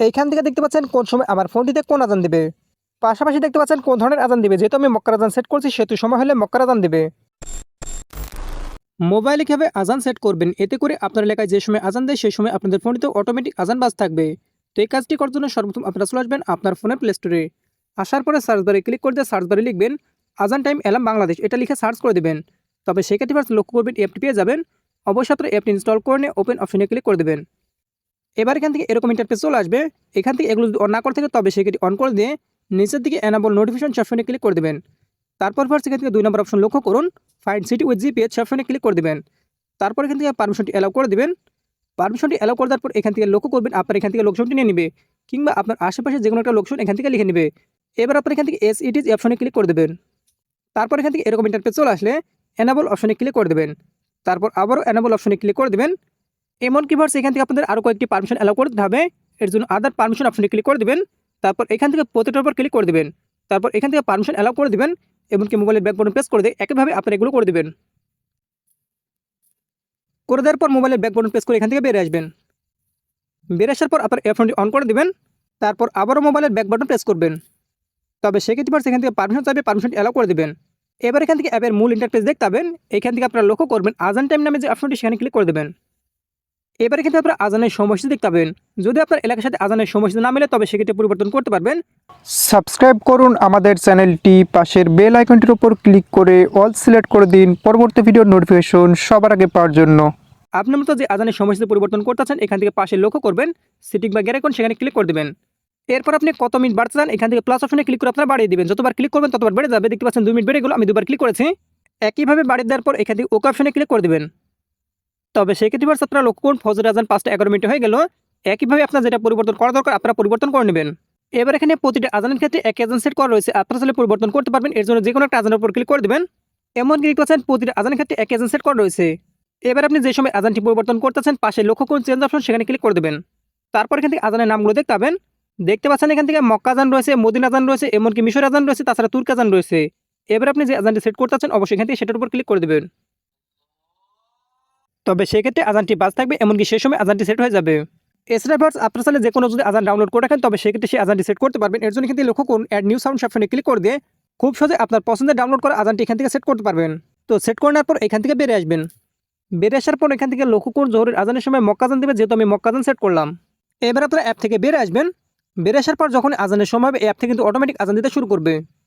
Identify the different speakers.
Speaker 1: এইখান থেকে দেখতে পাচ্ছেন কোন সময় আমার ফোনটিতে কোন আজান দেবে। পাশাপাশি দেখতে পাচ্ছেন কোন ধরনের আজান দেবে। যেহেতু আমি মক্কার আজান সেট করছি, সেহেতু সময় হলে মক্কার আজান দেবে। মোবাইলে কীভাবে আজান সেট করবেন? এতে করে আপনার এলাকায় যে সময় আজান দেয়, সেই সময় আপনাদের ফোনটিতে অটোমেটিক আজান বাজ থাকবে। তো এই কাজটি করার জন্য সর্বপ্রথম আপনারা চলে আসবেন আপনার ফোনের প্লে স্টোরে আসার পরে সার্চ বারে ক্লিক করে দিয়ে সার্চ বারে লিখবেন, আজান টাইম এলাম বাংলাদেশ। এটা লিখে সার্চ করে দেবেন। তবে সেক্ষেত্রে ফার্স্ট লক্ষ্য করবেন অ্যাপটি পেয়ে যাবেন। অবশ্যই অ্যাপটি ইনস্টল করে নিয়ে ওপেন অপশনে ক্লিক করে দেবেন। এবার এখান থেকে এরকম ইন্টারফেস চলে আসবে। এখান থেকে এগুলো যদি অন না করে থাকে, তবে সেক্ষেত্রে অন করে দিয়ে নিচের দিকে এনাবল নোটিফিকেশন অপশনে ক্লিক করে দেবেন। তারপর ফার্স্ট এখান থেকে দুই নম্বর অপশন লক্ষ্য করুন ফাইন্ড সিটি উইথ জিপিএস অপশনে ক্লিক করে দেবেন। তারপর এখান থেকে পারমিশনটি অ্যালাউ করে দেবেন। পারমিশনটি অ্যালাউ করে দেওয়ার পর এখান থেকে লক্ষ্য করবেন, আপনার এখান থেকে লোকেশনটি নিয়ে নেবে, কিংবা আপনার আশেপাশে যে কোনো একটা লোকেশন এখান থেকে লিখে নেবে। এবার আপনার এখান থেকে এস ইটিজ অপশনে ক্লিক করে দেবেন। তারপর এখান থেকে এরকম ইন্টারফেস চলে আসলে এনাবল অপশনে ক্লিক করে দেবেন। তারপর আবারও এনাবল অপশনে ক্লিক করে দেবেন। এমনকি ভার্স এখান থেকে আপনাদের আরও কয়েকটি পারমিশন অ্যালাউ করতে হবে। এর জন্য আদার পারমিশন অপশনে ক্লিক করে দেবেন। তারপর এখান থেকে প্রতিটার উপর ক্লিক করে দেবেন। তারপর এখান থেকে পারমিশন অ্যালাউ করে দেবেন, এমনকি মোবাইলের ব্যাক বাটন প্রেস করে দিয়ে একইভাবে আপনারা এগুলো করে দেবেন। করে দেওয়ার পর মোবাইলের ব্যাক বাটন প্রেস করে এখান থেকে বেরিয়ে আসবেন। বেরিয়ে আসার পর আপনার এয়ারফোনটি অন করে দেবেন। তারপর আবারও মোবাইলের ব্যাক বাটন প্রেস করবেন। তবে সেক্ষেত্রে পার সেখান থেকে পারমিশন চাইবে পারমিশনটি অ্যালাউ করে দেবেন। এবার এখান থেকে অ্যাপের মূল ইন্টারফেস দেখতে পাবেন। এখান থেকে আপনারা লক্ষ্য করবেন আজান টাইম নামে যে অপশনটি সেখানে ক্লিক করে দেবেন। এবারে কিন্তু আপনারা আজানের সময়সূচি দেখতে পাবেন। যদি আপনার এলাকার সাথে আজানের সময়সূচি না মেলে তবে সেক্ষেত্রে পরিবর্তন করতে পারবেন। সাবস্ক্রাইব করুন আমাদের চ্যানেলটি। পাশের বেল আইকনটির উপর ক্লিক করে অল সিলেক্ট করে দিন। পরবর্তী ভিডিওর নোটিফিকেশন সবার আগে পাওয়ার জন্য। আপনি মতো যে আজানের সময়সূচি পরিবর্তন করতে চান এখান থেকে পাশে লক্ষ্য করবেন। সিটিং বা গ্যারেকন সেখানে ক্লিক করে দেবেন। এরপর আপনি কত মিনিট বাড়তে চান এখান থেকে প্লাস অপশনে ক্লিক করে আপনারা বাড়িয়ে দিবেন। যতবার ক্লিক করবেন ততবার বেড়ে যাবে। দেখতে পাচ্ছেন দুই মিনিট বেড়ে গেলো আমি দুবার ক্লিক করেছি। একইভাবে বাড়িয়ে দেওয়ার পর এখান থেকে ওকে অপশনে ক্লিক করে দেবেন। তবে সেক্ষেত্রে ভার্স আপনারা লক্ষ্য করুন, ফজর আজান পাঁচটা এগারো মিনিট হয়ে গেল। একইভাবে আপনার যেটা পরিবর্তন করা দরকার, আপনারা পরিবর্তন করে নেবেন। এবার এখানে প্রতিটা আজানের ক্ষেত্রে এক আজান সেট করা রয়েছে, আপনারা চাইলে পরিবর্তন করতে পারবেন। এর জন্য যে কোনো একটা আজানের উপর ক্লিক করে দেবেন। এমনকি দেখতে পাচ্ছেন, প্রতিটা আজানের ক্ষেত্রে এক আজান সেট করা রয়েছে। এবার আপনি যে সময় আজানটি পরিবর্তন করতেছেন পাশে লক্ষ্য করুন চেঞ্জ অপশন সেখানে ক্লিক করে দেবেন। তারপর এখান থেকে আজানের নামগুলো দেখতে পাবেন। দেখতে পাচ্ছেন এখান থেকে মক্কা আজান রয়েছে, মদিন আজান রয়েছে, এমনকি মিশর আজান রয়েছে, তাছাড়া তুর্ক আজান রয়েছে। এবার আপনি যে আজানটি সেট করতেছেন অবশ্যই এখান থেকে সেটার উপর ক্লিক করে দেবেন। তবে সেক্ষেত্রে আজানটি বাজ থাকবে, এমনকি সেই সময় আজানটি সেট হয়ে যাবে। এছাড়া ভার্স আপনার চাইলে যে কোনো যদি আজান ডাউনলোড করে রাখেন, তবে সেক্ষেত্রে সেই আজানটি সেট করতে পারবেন। এর জন্য কিন্তু লক্ষ্য করুন অ্যাড নিউ সাউন্ড অপশনে ক্লিক করে দিয়ে খুব সহজে আপনার পছন্দের ডাউনলোড করা আজানটি এখান থেকে সেট করতে পারবেন। তো সেট করে নেওয়ার পর এখান থেকে বেরিয়ে আসবেন। বেরিয়ে আসার পর এখান থেকে লক্ষ্য করুন, জোহরের আজানের সময় মক্কাজান দেবে, যেহেতু আমি মক্কাজান সেট করলাম। এবার আপনার অ্যাপ থেকে বেরিয়ে আসবেন। বেরিয়ে আসার পর যখন আজানের সময় হবে অ্যাপ থেকে কিন্তু অটোমেটিক আজান দিতে শুরু করবে।